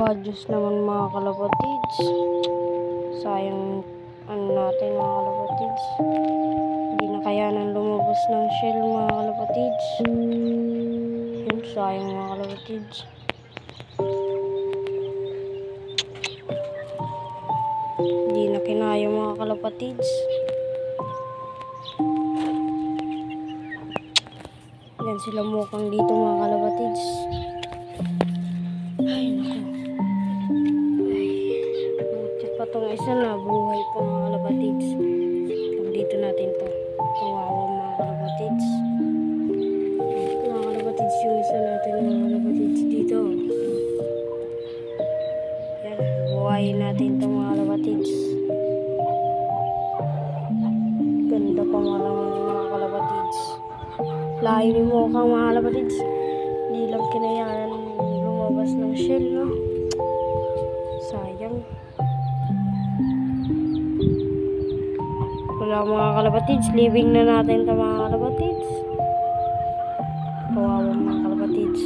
Badyos naman mga kalapatids. Sayang ano natin mga kalapatids. Hindi na kayanan lumabas ng shell mga kalapatids. Yun, sayang mga kalapatids. Hindi na kinaya mga kalapatids. Yan sila mukhang dito mga kalapatids. Buti pa tong isa na buhay pa mga kalapatids. Pag dito natin to. Kawawa mga kalapatids. Mga kalapatids yung isa natin mga kalapatids dito. Yan, buhayin natin to mga kalapatids. Ganda pa mga mga kalapatids. Layo ni kang mga kalapatids. Hindi lang kinayanan lumabas ng shell, no? Sayang. Wala mga kalapatids. Living na natin ito mga kalapatids. Kawawa mga kalapatids.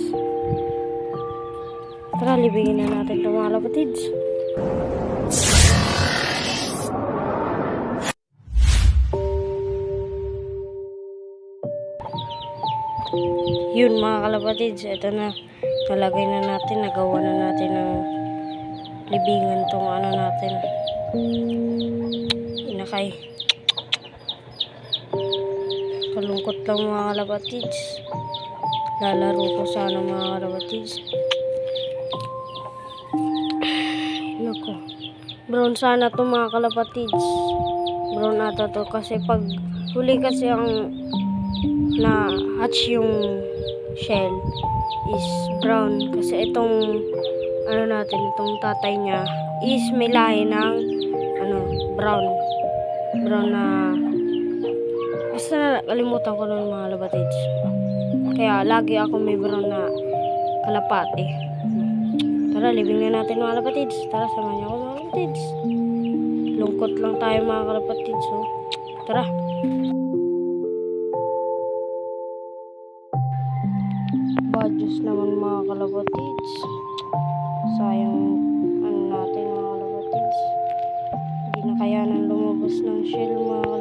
Tara, libingin na natin ito mga kalapatids. Yun mga kalapatids, ito na. Nalagay na natin, nagawa na natin ng libingan tong ano natin. Inakay. Kalungkot lang mga kalapatids. Lalaro ko sana mga kalapatids. Nako. Brown sana to mga kalapatids. Brown ata to kasi pag huli kasi ang na hatch yung shell is brown kasi itong ano natin itong tatay niya is may lahi ng ano brown brown na basta na kalimutan ko ng mga labatids kaya lagi ako may brown na kalapati tara living na natin mga labatids tara samahan niyo ako mga labatids lungkot lang tayo mga kalapatids oh. tara Badyos naman mga kalapatids. Sayang ano natin mga kalapatids. Hindi na kayanan lumabas ng shell mga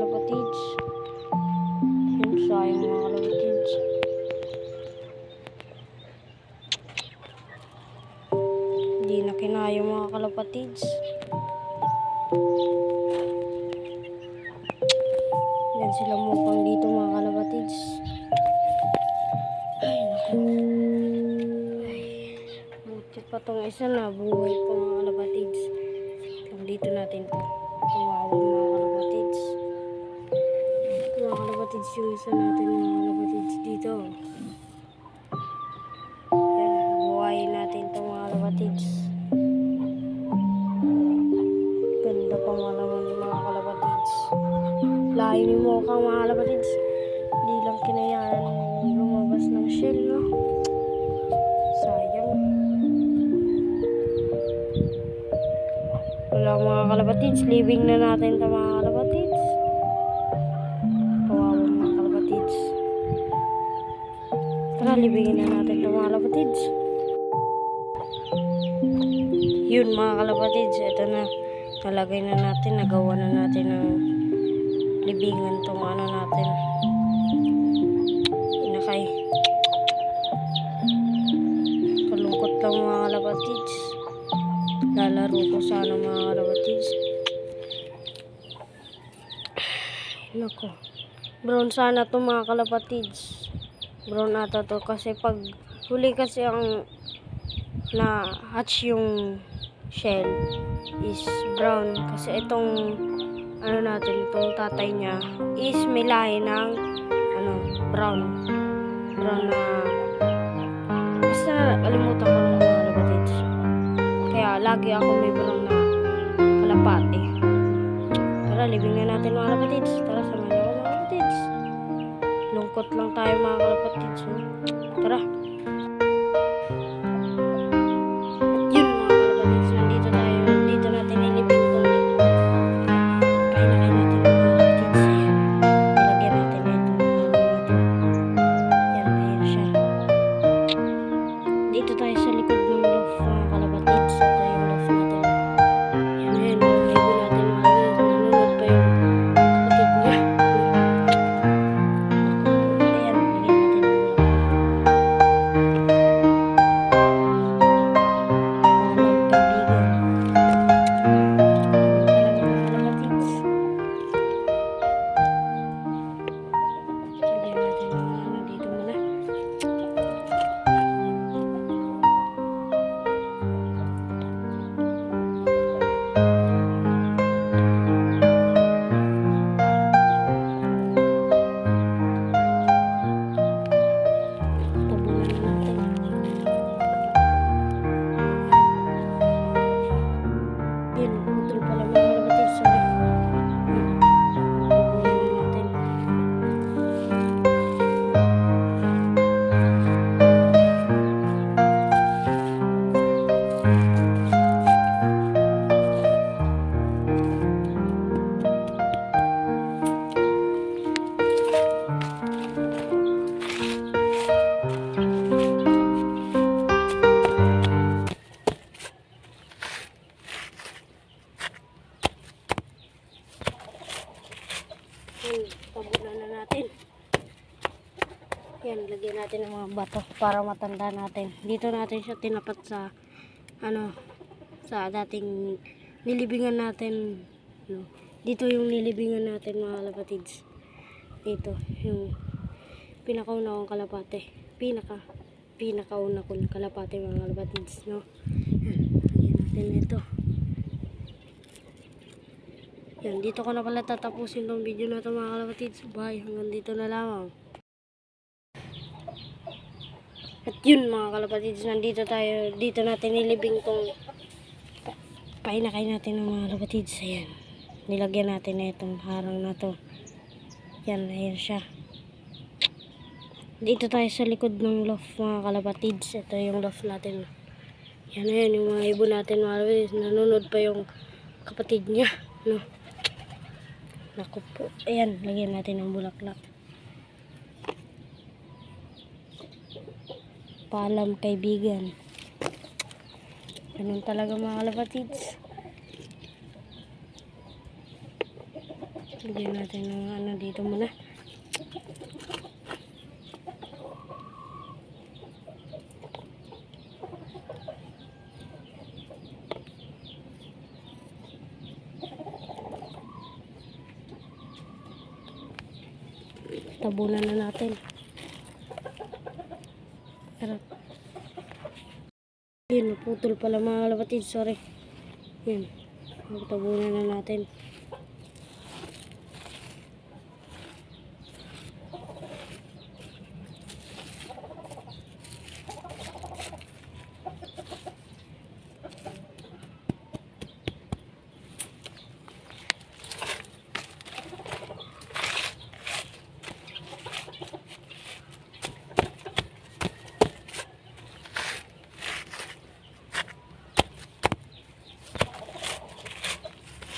kinaya mga kalapatids. Yan sila mukhang dito mga kalapatids. Ay, naku. Ay, buti pa tong isa na buhay pa mga kalapatids. Pag dito natin to. Kawawa mga kalapatids. Mga kalapatids yung isa natin mga Kang mga kalapatids. Hindi lang kinayanan lumabas ng shell, no? Sayang. Wala mga kalapatids. Living na natin ito mga kalapatids. Kawawa mga kalapatids. Tara, libingin na natin ito mga kalapatids. Yun mga kalapatids. Ito na. Nalagay na natin. Nagawa na natin ng libingan tong ano natin. Inakay. Kalungkot lang mga kalapatids. Lalaro ko sana mga kalapatids. Nako. Brown sana to mga kalapatids. Brown ata to kasi pag huli kasi ang na hatch yung shell is brown kasi itong ano natin itong tatay niya is may lahi ng ano brown. Brown na basta na kalimutan ko ng mga labatids kaya lagi ako may brown na kalapati. Tara living na natin mga labatids tara samahan niyo mga labatids lungkot lang tayo mga kalapatids tara Yan, tabunan na natin. Yan, lagyan natin ng mga bato para matanda natin. Dito natin siya tinapat sa, ano, sa dating nilibingan natin. No? Dito yung nilibingan natin mga kalapatids. Dito, yung pinakauna kong kalapate. Pinaka, pinakauna kong kalapate mga kalapatids, no? Yan, lagyan natin ito. Yan, dito ko na pala tatapusin tong video na ito mga kalapatids. Bye, hanggang dito na lamang. At yun mga kalapatids, nandito tayo, dito natin nilibing tong pa- painakay natin ng mga kalapatids. Ayan, nilagyan natin na itong harang na to. Yan, ayan siya. Dito tayo sa likod ng loft mga kalapatids. Ito yung loft natin. Yan, ayan, yung mga ibon natin mga kalapatids. Nanonood pa yung kapatid niya. No? Naku po. Ayan, lagyan natin ng bulaklak. Paalam kaibigan. Ganun talaga mga kalapatids. Lagyan natin ng ano dito muna. Tabunan na natin. Pero, yun, naputol pala mga kalapatid. Sorry. Yan. Tabunan na natin.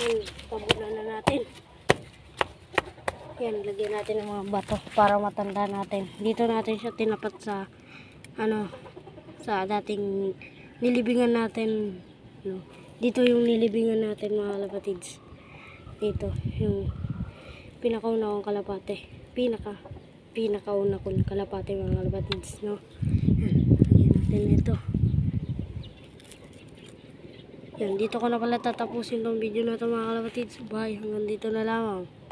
Yan, tabunan na natin. Yan, lagyan natin ng mga bato para matanda natin. Dito natin siya tinapat sa ano sa dating nilibingan natin no. Dito yung nilibingan natin mga kalapatids. Dito yung pinakauna kong kalapate. Pinaka pinakauna kong kalapate mga kalapatids no. Yan, lagyan natin ito. Yan, dito ko na pala tatapusin tong video na to mga kalapatids. Bye, hanggang dito na lamang.